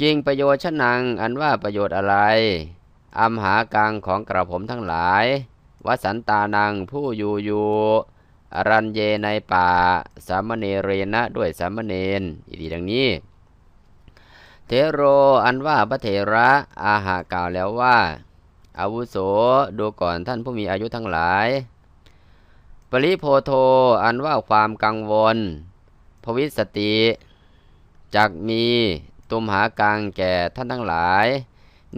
กิงประโยชน์ชนัง อันว่าประโยชน์อะไรอัมหากังของกระผมทั้งหลายวสันตานังผู้อยู่อยู่อรันเยในป่า สามเณเรนะด้วยสามเณรอีกทีดังนี้ เทโรอันว่าพระเถระอาหากล่าวแล้วว่า อาวุโสดูก่อนท่านผู้มีอายุทั้งหลาย ปริโพโทอันว่าความกังวล ภวิสติจักมี ตุมหากังแก่ท่านทั้งหลาย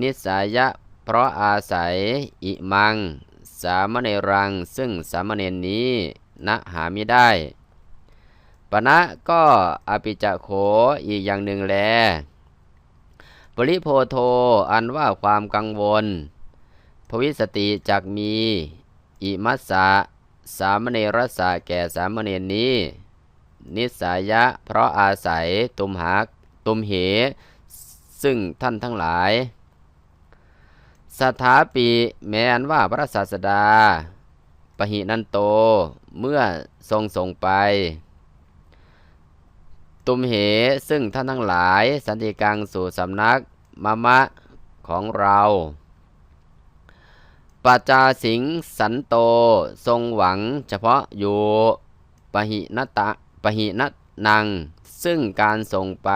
นิสายะเพราะอาศัย อิมัง สามเณรัง ซึ่งสามเณรนี้ณหามิได้ปณะก็อภิจโขอีกอย่างหนึ่งแล ปริโพโทอันว่าความกังวล ภวิสติจักมี อิมัสสะสามเณรสะแก่สามเณรนี้ นิสายะเพราะอาศัยตุมหา ตุมเห ซึ่งท่านทั้งหลายสถาปีแม้นว่าพระศาสดาปหินันโตเมื่อทรงส่งไป ตุมเหซึ่งท่านทั้งหลายสันติกังสู่สำนักมะมะของเราปัจจาสิงสันโตทรงหวังเฉพาะอยู่ปหินตะปหิน นัง ซึ่งการส่งไป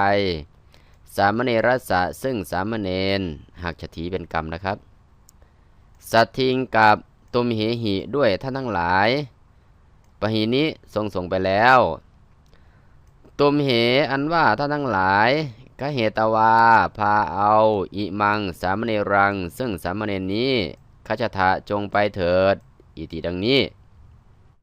สามเณรสะซึ่งสามเณรหักฉถีเป็นกรรมนะครับ สัตทิงกับตุมเหหิด้วยท่านทั้งหลาย ปหินี้ทรงส่งไปแล้ว ตุมเหอันว่าท่านทั้งหลายกเหตวา พาเอาอิมัง สามเณรัง ซึ่งสามเณรนี้ขจทะจงไปเถิด อิติดังนี้